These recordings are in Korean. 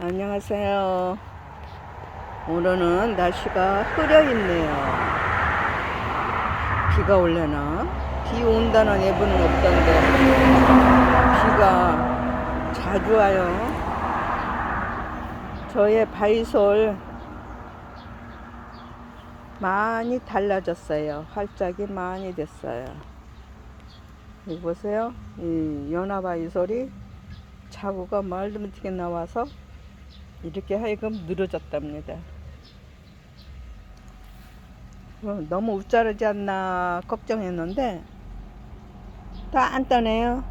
안녕하세요. 오늘은 날씨가 흐려 있네요. 비가 올려나? 비 온다는 예보는 없던데 비가 자주 와요. 저의 바이솔 많이 달라졌어요. 활짝이 많이 됐어요. 여기 보세요. 이 연화 바이솔이 자구가 말도 못하게 나와서 이렇게 하여금 늘어졌답니다. 어, 너무 웃자르지 않나 걱정했는데 단단해요.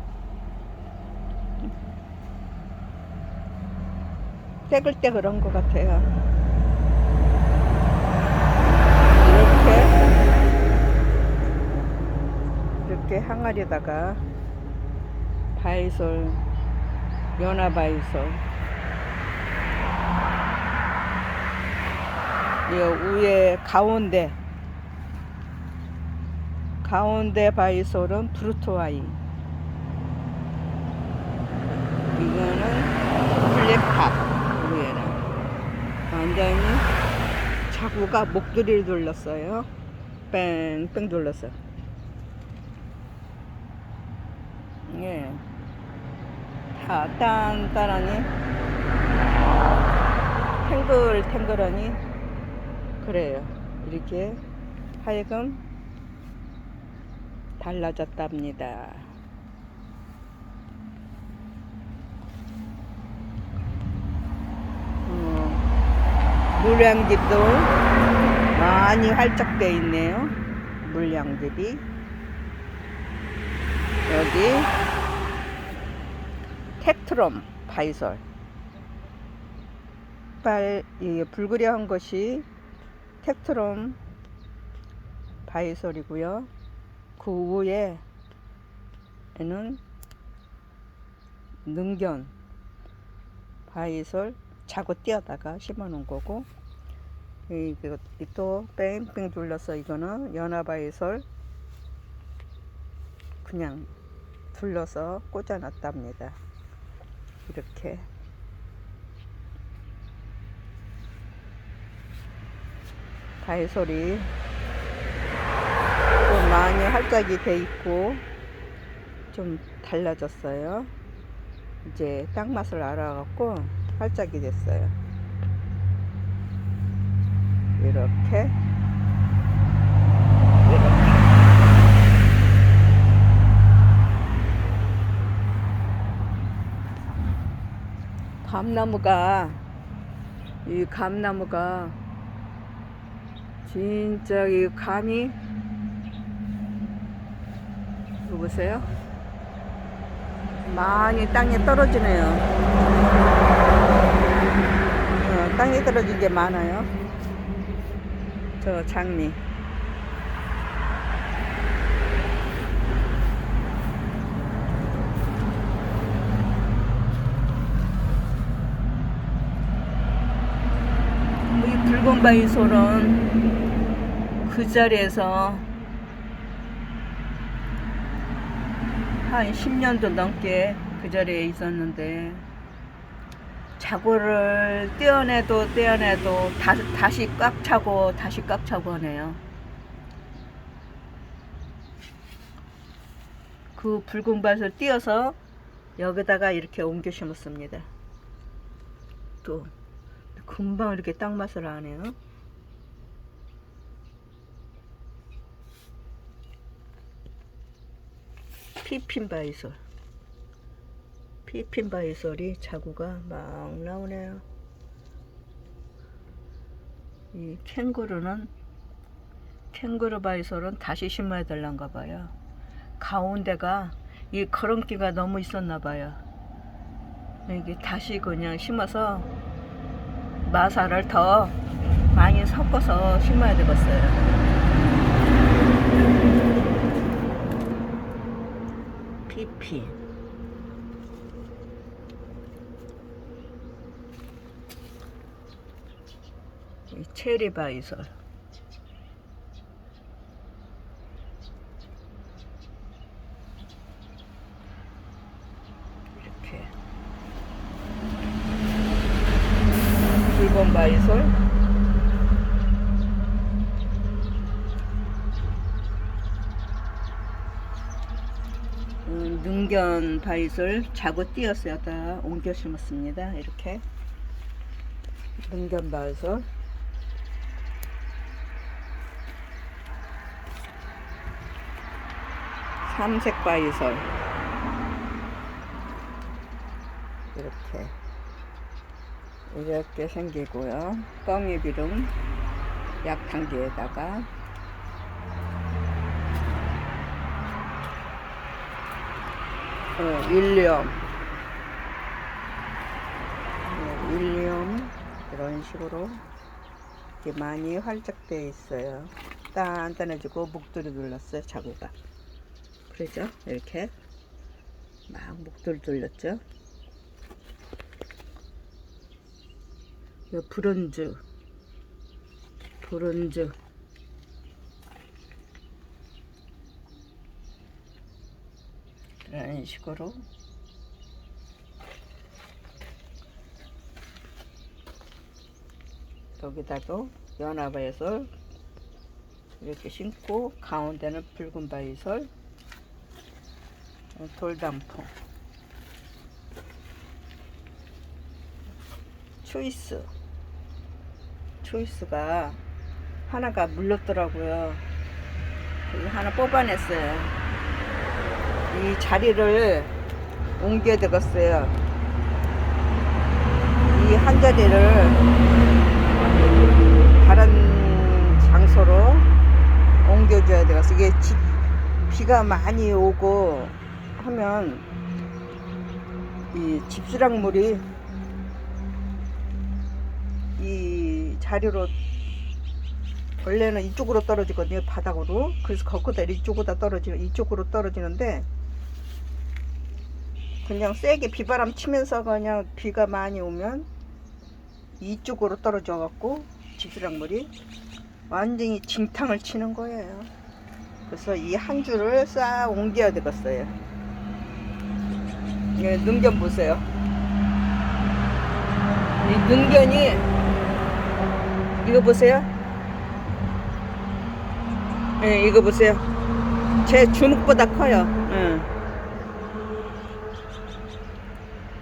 떼글떼글한 것 같아요. 이렇게 이렇게 항아리에다가 바이솔 연화바이솔 이 위에 가운데. 가운데 바이솔은 브루토아이. 이거는 블랙팝 위에는 완전히 자구가 목도리를 둘렀어요. 뺑뺑 둘렀어요. 예. 다 단단하니. 탱글탱글하니 그래요. 이렇게 하여금 달라졌답니다. 어, 물량집도 많이 활짝돼 있네요. 물량집이. 여기 텍트럼 바이솔. 빨, 이 불그레한 것이 텍트럼 바이솔이고요. 그 위에는 능견 바이솔 자고 띄어다가 심어 놓은 거고 이거 또 뺑뺑 둘러서 이거는 연화 바이솔 그냥 둘러서 꽂아 놨답니다. 이렇게 바이솔이 좀 많이 활짝이 돼 있고 좀 달라졌어요. 이제 땅 맛을 알아갖고 활짝이 됐어요. 이렇게 감나무가 이 감나무가 진짜 이 감이 이거 보세요? 많이 땅에 떨어지네요. 어, 땅에 떨어진 게 많아요. 저 장미 이 붉은 바이솔은 그 자리에서 한 10년도 넘게 그 자리에 있었는데 자고를 떼어내도 떼어내도 다, 다시 꽉 차고 다시 꽉 차고 하네요. 그 붉은 밭을 띄어서 여기다가 이렇게 옮겨 심었습니다. 또 금방 이렇게 딱 맛을 아네요. 피핀 바이솔. 피핀 바이솔이 자구가 막 나오네요. 이 캥거루는 캥거루 바이솔은 다시 심어야 될란가 봐요. 가운데가 이 거름기가 너무 있었나 봐요. 이게 다시 그냥 심어서 마사를 더 많이 섞어서 심어야 되겠어요. 피피. 이 체리 바이솔. 5번 바이솔? 음, 어, 능견 바이솔. 자고 띄었어요. 다 옮겨 심었습니다. 이렇게. 눈견 바이솔. 삼색 바이솔. 이렇게. 이렇게 생기고요. 뻥이 비름 약탕기에다가 어, 윌리엄 네, 윌리엄 이런 식으로 이렇게 많이 활짝되어 있어요. 단단해지고 목도리 눌렀어요. 자구가 그러죠? 이렇게 막 목도리 눌렀죠? 이 브론즈. 브론즈. 이런 식으로. 여기다도 연화바이솔 이렇게 심고 가운데는 붉은 바이솔 돌단풍 초이스 초이스가 하나가 물렀더라고요. 그래서 하나 뽑아냈어요. 이 자리를 옮겨야 되겠어요. 이 한 자리를 다른 장소로 옮겨줘야 되겠어. 이게 지- 비가 많이 오고 하면 이 집수락물이 자리로 원래는 이쪽으로 떨어지거든요 바닥으로. 그래서 거기다 이쪽으로 떨어지 이쪽으로 떨어지는데 그냥 세게 비바람 치면서 그냥 비가 많이 오면 이쪽으로 떨어져 갖고 집수락물이 완전히 징탕을 치는 거예요. 그래서 이 한 줄을 싹 옮겨야 되겠어요. 예, 능견 보세요. 이 능견이 이거 보세요. 예, 이거 보세요. 제 주먹보다 커요. 예.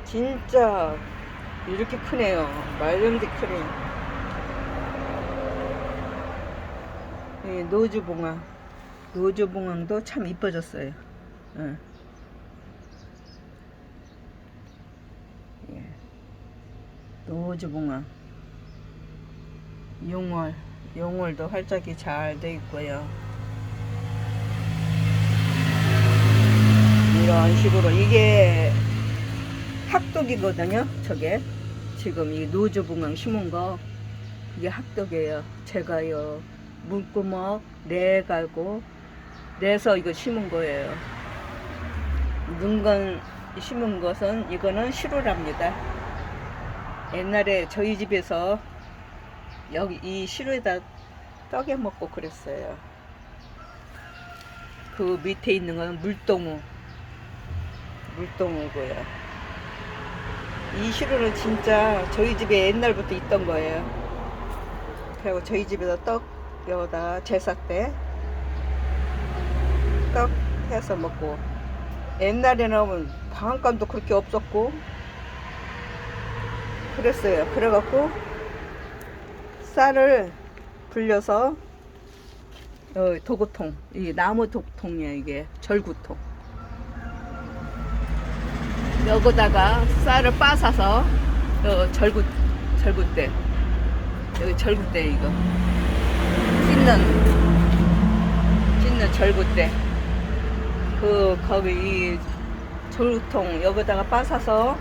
진짜 이렇게 크네요. 말름디 크네요. 예, 노주봉황. 노주봉황도 참 이뻐졌어요. 예. 예. 노주봉황. 용월, 용월도 활짝이 잘 돼 있고요. 이런 식으로 이게 학독이거든요. 저게 지금 이 노주붕황 심은 거 이게 학독이에요. 제가요 물구멍 네 갈고 내서 이거 심은 거예요. 눈건 심은 것은 이거는 시루랍니다. 옛날에 저희 집에서 여기 이 시루에다 떡에 먹고 그랬어요. 그 밑에 있는 건 물동우. 물동우고요. 이 시루는 진짜 저희 집에 옛날부터 있던 거예요. 그리고 저희 집에서 떡 여기다 제사 때 떡 해서 먹고 옛날에는 방앗간도 그렇게 없었고 그랬어요. 그래갖고 쌀을 불려서 어, 도구통. 이 나무 도통이야 이게. 절구통. 여기다가 쌀을 빠사서 어, 절구 절구대. 여기 절구대 이거. 찢는 찢는 절구대. 그 거기 이 절구통 여기다가 빠사서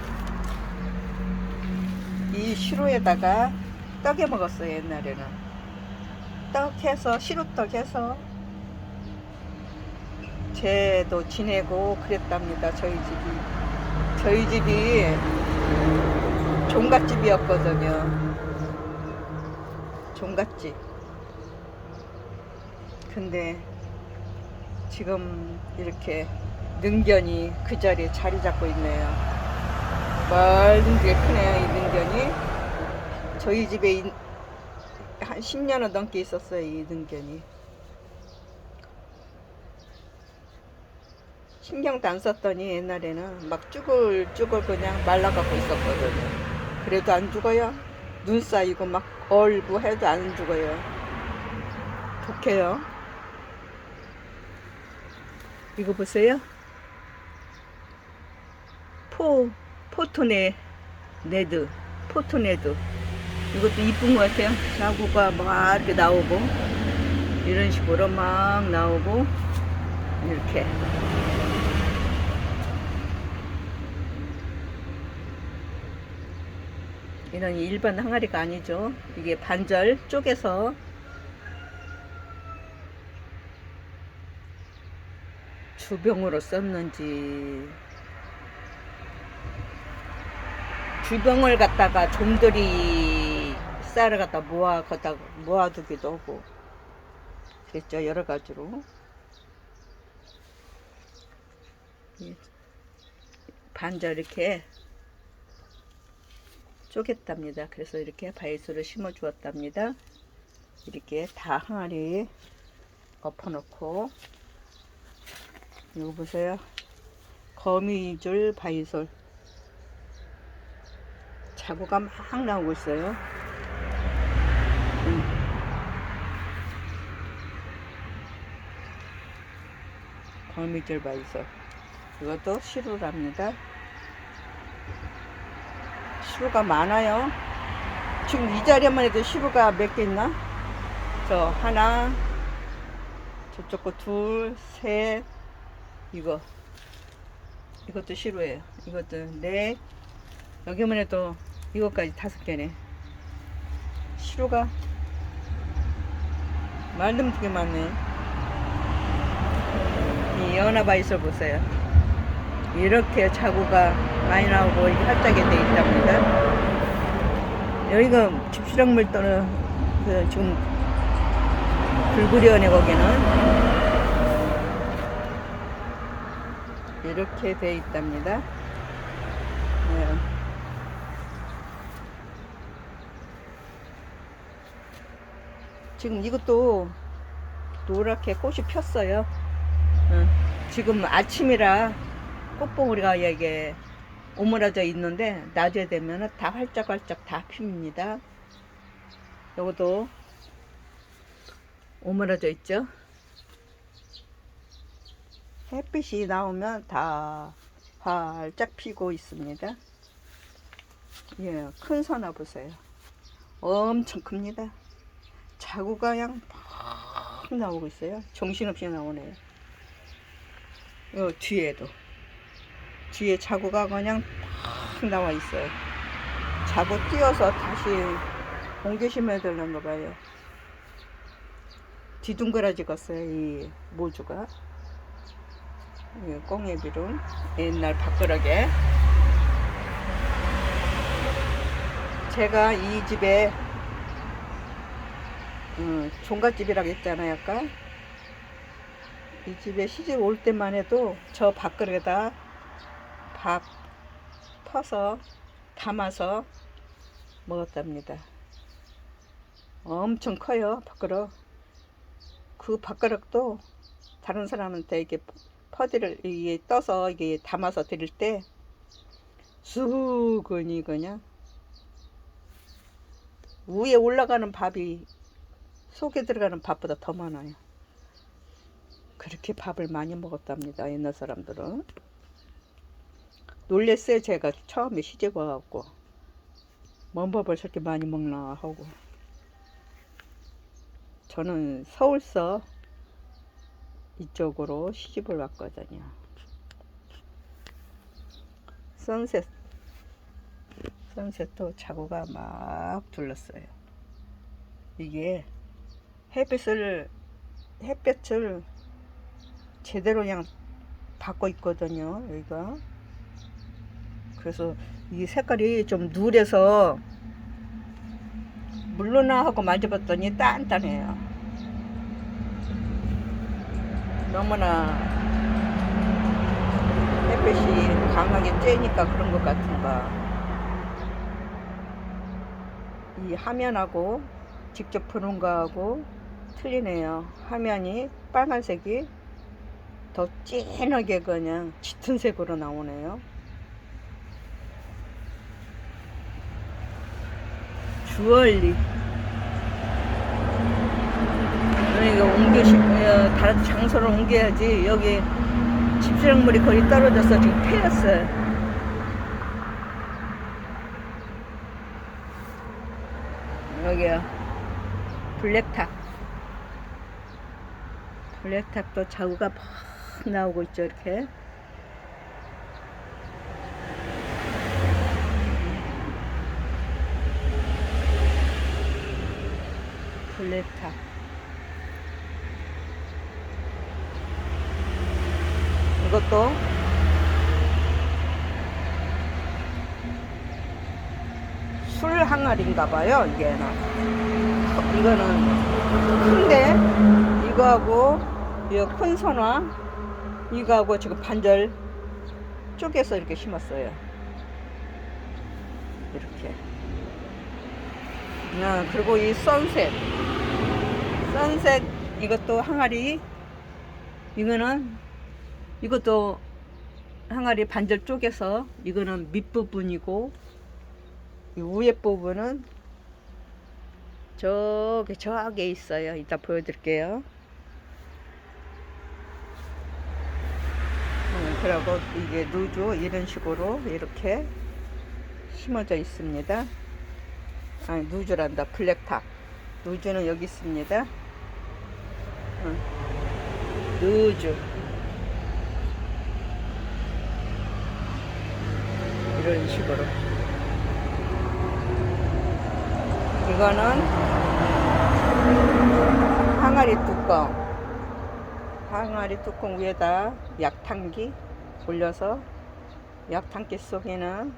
이 시루에다가 떡에 먹었어요 옛날에는. 떡 해서 시루떡 해서. 제도 지내고 그랬답니다 저희 집이. 저희 집이 종갓집이었거든요. 종갓집. 근데 지금 이렇게 능견이 그 자리에 자리 잡고 있네요. 멀은 게 크네요 이 능견이 저희 집에 인- 한 10년은 넘게 있었어요, 이 능견이. 신경도 안 썼더니 옛날에는 막 쭈글쭈글 그냥 말라갖고 있었거든요. 그래도 안 죽어요. 눈 쌓이고 막 얼고 해도 안 죽어요. 독해요. 이거 보세요. 포, 포토네, 네드, 포토네드. 이것도 이쁜 것 같아요. 자구가 막 이렇게 나오고, 이런 식으로 막 나오고, 이렇게. 이런 일반 항아리가 아니죠. 이게 반절 쪼개서 주병으로 썼는지 주병을 갖다가 좀들이 쌀을 갖다 모아 갖다 모아두기도 하고 그랬죠 여러 가지로 이 반절 이렇게 쪼갰답니다. 그래서 이렇게 바이스를 심어 주었답니다. 이렇게 다 항아리에 엎어놓고 이거 보세요. 거미줄 바이솔 자구가 막 나오고 있어요. 거미줄 바이솔 이것도 시루랍니다. 시루가 많아요. 지금 이 자리에만 해도 시루가 몇 개 있나? 저 하나, 저쪽 거 둘, 셋, 이거. 이것도 시루예요. 이것도 넷. 여기만 해도 이것까지 다섯 개네. 시루가 말름 되게 많네. 이 연화바이솔 보세요. 이렇게 자구가 많이 나오고 이렇게 활짝이 돼 있답니다. 여기가 집수령물 또는 그 지금 불구리원에 거기는 이렇게 돼 있답니다. 네. 지금 이것도 노랗게 꽃이 폈어요. 응. 지금 아침이라 꽃봉오리가 이게 오므라져 있는데 낮에 되면 다 활짝활짝 다 핍니다. 요것도 오므라져 있죠. 햇빛이 나오면 다 활짝 피고 있습니다. 예, 큰 선화 보세요. 엄청 큽니다. 자구가 그냥 팍 나오고 있어요. 정신없이 나오네요. 요 뒤에도. 뒤에 자구가 그냥 팍 나와 있어요. 자구 띄어서 다시 심어야 되는가 봐요. 뒤둥그라지겠어요, 이 모주가. 이 꽁예비로 옛날 밥그릇에 제가 이 집에 음, 종갓집이라고 했잖아요 아까 이 집에 시집 올 때만 해도 저 밥그릇에다 밥 퍼서 담아서 먹었답니다 엄청 커요 밥그릇 그 밥그릇도 다른 사람한테 이렇게 퍼디를 이게 떠서 이게 담아서 드릴 때 수근이 그냥 위에 올라가는 밥이 속에 들어가는 밥보다 더 많아요. 그렇게 밥을 많이 먹었답니다. 옛날 사람들은. 놀랬어요. 제가 처음에 시집 와갖고. 뭔 밥을 저렇게 많이 먹나 하고. 저는 서울서 이쪽으로 시집을 왔거든요. 선셋, 선셋도 자구가 막 둘렀어요. 이게 햇빛을, 햇볕을 제대로 그냥 받고 있거든요, 여기가. 그래서 이 색깔이 좀 누래서 물러나 하고 만져봤더니 단단해요. 너무나 햇빛이 강하게 쬐니까 그런 것 같은가. 이 화면하고 직접 보는 거하고 틀리네요. 화면이 빨간색이 더 진하게 그냥 짙은 색으로 나오네요. 주얼리. 옮겨시, 어, 다른 장소를 옮겨야지. 여기 집수령물이 거의 떨어져서 지금 패였어요. 여기요. 블랙탑. 블랙탑도 자구가 막 나오고 있죠, 이렇게. 블랙탑. 이것도 술 항아리인가 봐요, 이게는. 이거는 큰데, 이거하고, 이큰 선화, 이거하고 지금 반절 쪼개서 이렇게 심었어요. 이렇게. 아, 그리고 이 선셋. 선셋, 이것도 항아리. 이거는, 이것도 항아리 반절 쪼개서, 이거는 밑부분이고, 이 위에 부분은 저기 저하게 있어요. 이따 보여드릴게요. 음, 그리고 이게 누주 이런 식으로 이렇게 심어져 있습니다. 아니 누주란다 블랙탑. 누주는 여기 있습니다. 음, 누주 이런 식으로. 이거는 항아리 뚜껑 항아리 뚜껑 위에다 약탕기 올려서 약탕기 속에는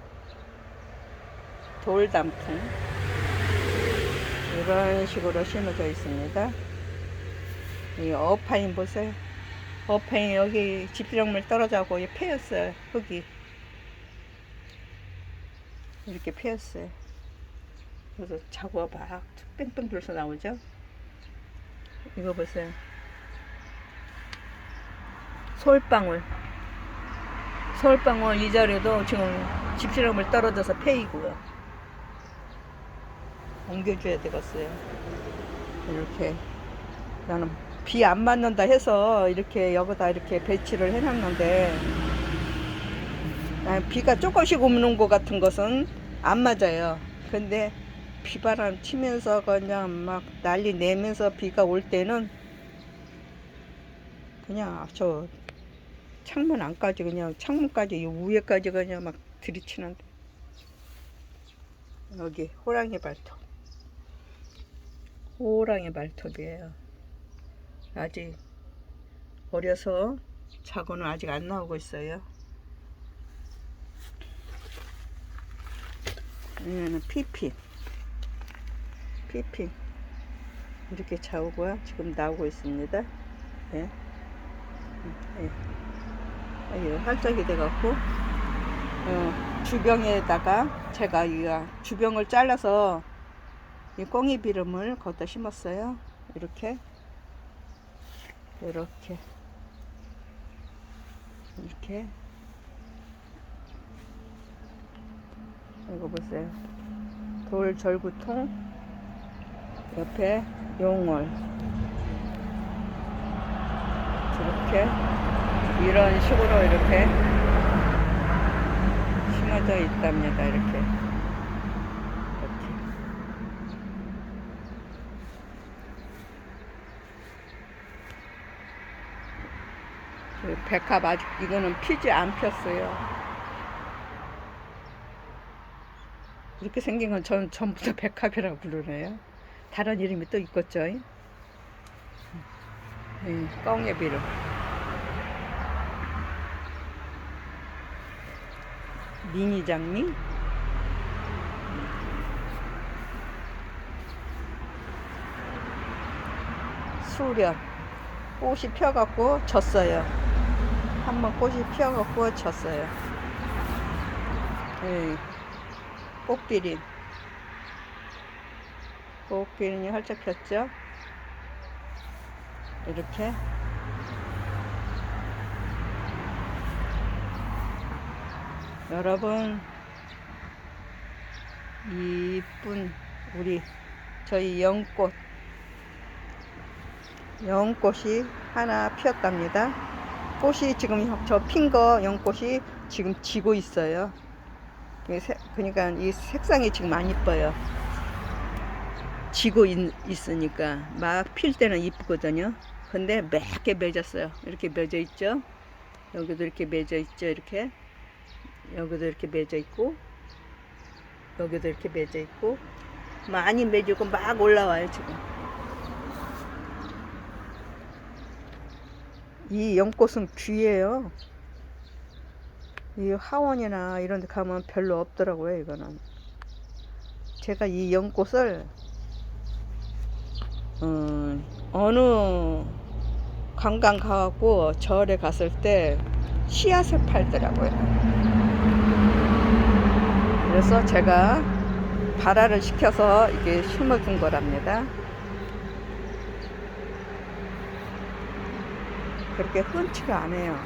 돌단풍 이런 식으로 심어져 있습니다 이 어파인 보세요 어파인 여기 집비령물 떨어져고 패였어요 흙이 이렇게 패였어요 그래서 자구가 막 뺑뺑 돌서 나오죠. 이거 보세요. 솔방울. 솔방울 이 자리도 지금 집시름을 떨어져서 패이고요. 옮겨줘야 되겠어요. 이렇게 나는 비 안 맞는다 해서 이렇게 여기다 이렇게 배치를 해놨는데 아, 비가 조금씩 오는 것 같은 것은 안 맞아요. 근데 비바람 치면서 그냥 막 난리 내면서 비가 올 때는 그냥 저 창문 안까지 그냥 창문까지 이 위에까지 그냥 막 들이치는데. 여기 호랑이 발톱. 호랑이 발톱이에요. 아직 어려서 자고는 아직 안 나오고 있어요. 얘는 피피. 피핑 이렇게 자우가 지금 나오고 있습니다. 네. 네. 예, 활짝이 돼갖고 어, 주병에다가 제가 이 주병을 잘라서 이 꽁이 비름을 거기다 심었어요. 이렇게. 이렇게. 이렇게. 이거 보세요. 돌 절구통 옆에 용월. 이렇게 이런 식으로 이렇게 심어져 있답니다 이렇게. 이렇게. 백합 아직 이거는 피지 안 폈어요. 이렇게 생긴 건 전 전부 다 백합이라고 부르네요. 다른 이름이 또 있겠죠. 네, 꽁예비로. 미니 장미. 수련. 꽃이 펴갖고 졌어요. 한번 꽃이 펴갖고 졌어요. 네, 꽃비린. 꽃기는이 활짝 폈죠? 이렇게 여러분 이쁜 우리 저희 연꽃 연꽃이 하나 피었답니다. 꽃이 지금 저 핀 거 연꽃이 지금 지고 있어요. 그러니까 이 색상이 지금 안 이뻐요. 지고 있, 있으니까 막 필 때는 이쁘거든요. 근데 맵게 맺었어요. 이렇게 맺어 있죠. 여기도 이렇게 맺어 있죠. 이렇게 여기도 이렇게 맺어 있고 여기도 이렇게 맺어 있고 많이 맺고 막 올라와요 지금. 이 연꽃은 귀해요. 이 하원이나 이런 데 가면 별로 없더라고요, 이거는. 제가 이 연꽃을, 음, 어느 관광 가갖고 절에 갔을 때 씨앗을 팔더라고요. 그래서 제가 발화를 시켜서 이게 심어준 거랍니다. 그렇게 흔치가 않아요.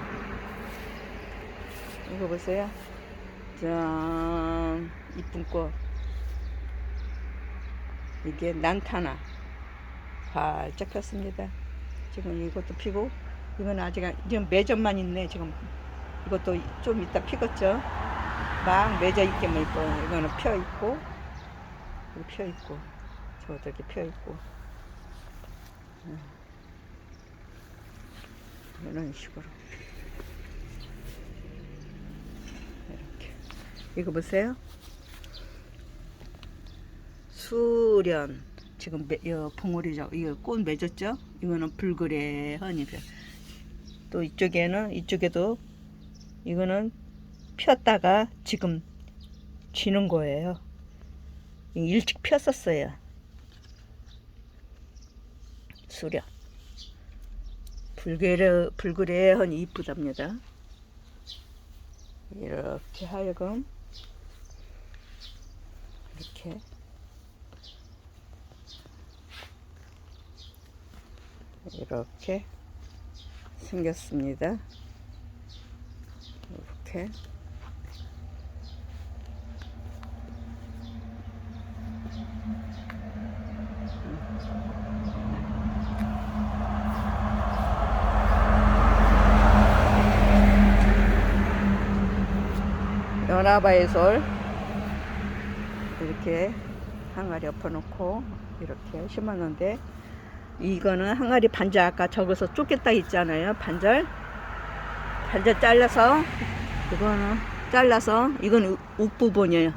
이거 보세요. 짠, 이쁜 꽃. 이게 난타나. 활짝 폈습니다. 지금 이것도 피고, 이건 아직, 안- 지금 매점만 있네, 지금. 이것도 좀 이따 피겠죠? 막 맺어 있게만 있고, 이거는 펴 있고, 펴 있고, 저것도 이렇게 펴 있고. 이런 식으로. 이렇게. 이거 보세요. 수련. 지금 매, 이 봉오리죠. 이거 꽃 맺었죠? 이거는 불그레 허니별. 또 이쪽에는 이쪽에도 이거는 폈다가 지금 지는 거예요 일찍 폈었어요 수련 불그레 불그레헌 이쁘답니다. 이렇게 하여금 이렇게 이렇게 생겼습니다. 이렇게 연화바의 솔. 이렇게 항아리 엎어놓고 이렇게 심었는데 이거는 항아리 반절 아까 저기서 쪼갰다 있잖아요. 반절. 반절 잘라서 이거는 잘라서 이건 윗부분이에요.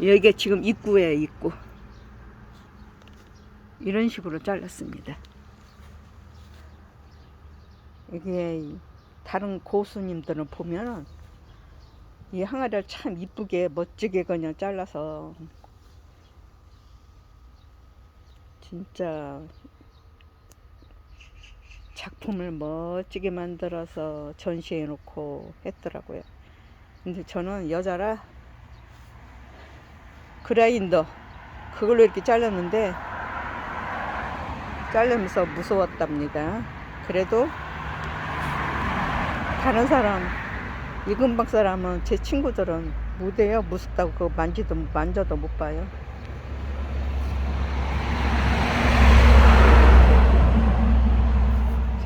여기가 지금 입구예요 입구 이런 식으로 잘랐습니다. 이게 다른 고수님들은 보면은 이 항아리를 참 이쁘게 멋지게 그냥 잘라서 진짜 작품을 멋지게 만들어서 전시해 놓고 했더라고요. 근데 저는 여자라 그라인더 그걸로 이렇게 잘랐는데 자르면서 무서웠답니다. 그래도 다른 사람 이금방 사람은 제 친구들은 무대요 무섭다고 그거 만지도 만져도 못 봐요.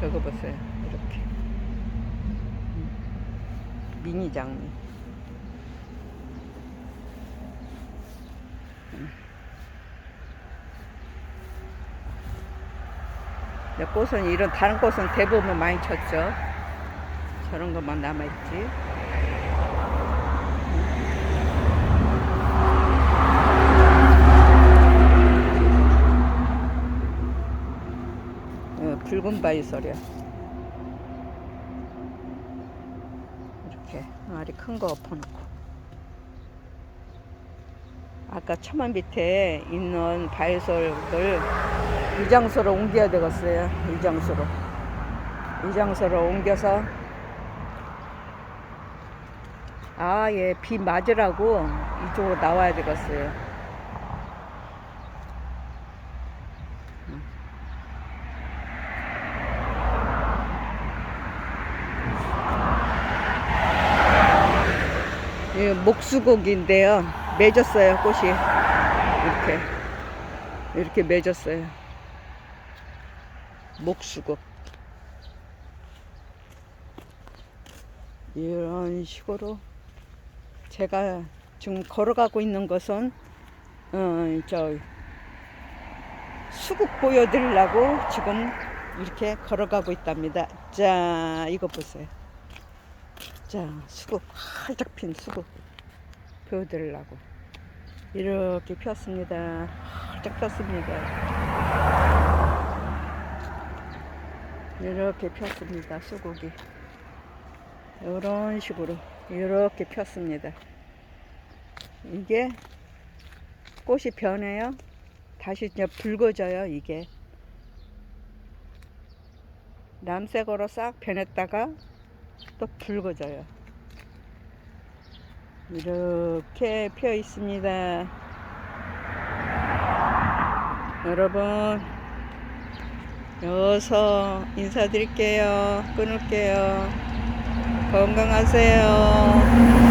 저거 보세요 이렇게 음. 미니 장미. 음. 꽃은 이런 다른 꽃은 대부분 많이 쳤죠. 저런 것만 남아있지. 어, 붉은 바이솔이야. 이렇게 알이 큰 거 엎어놓고. 아까 처만 밑에 있는 바이솔을 이 장소로 옮겨야 되겠어요. 이 장소로. 이 장소로 옮겨서 아, 예, 비 맞으라고 이쪽으로 나와야 되겠어요. 음. 예, 목수고기인데요. 맺었어요, 꽃이. 이렇게. 이렇게 맺었어요. 목수고. 이런 식으로 제가 지금 걸어가고 있는 것은 어, 저 수국 보여드리려고 지금 이렇게 걸어가고 있답니다. 자, 이거 보세요. 자, 수국 활짝 핀 수국 보여드리려고 이렇게 폈습니다. 활짝 폈습니다. 이렇게 폈습니다. 수국이 이런 식으로 이렇게 폈습니다. 이게 꽃이 변해요. 다시 이제 붉어져요. 이게 남색으로 싹 변했다가 또 붉어져요. 이렇게 펴 있습니다. 여러분, 여기서 인사드릴게요. 끊을게요. 건강하세요.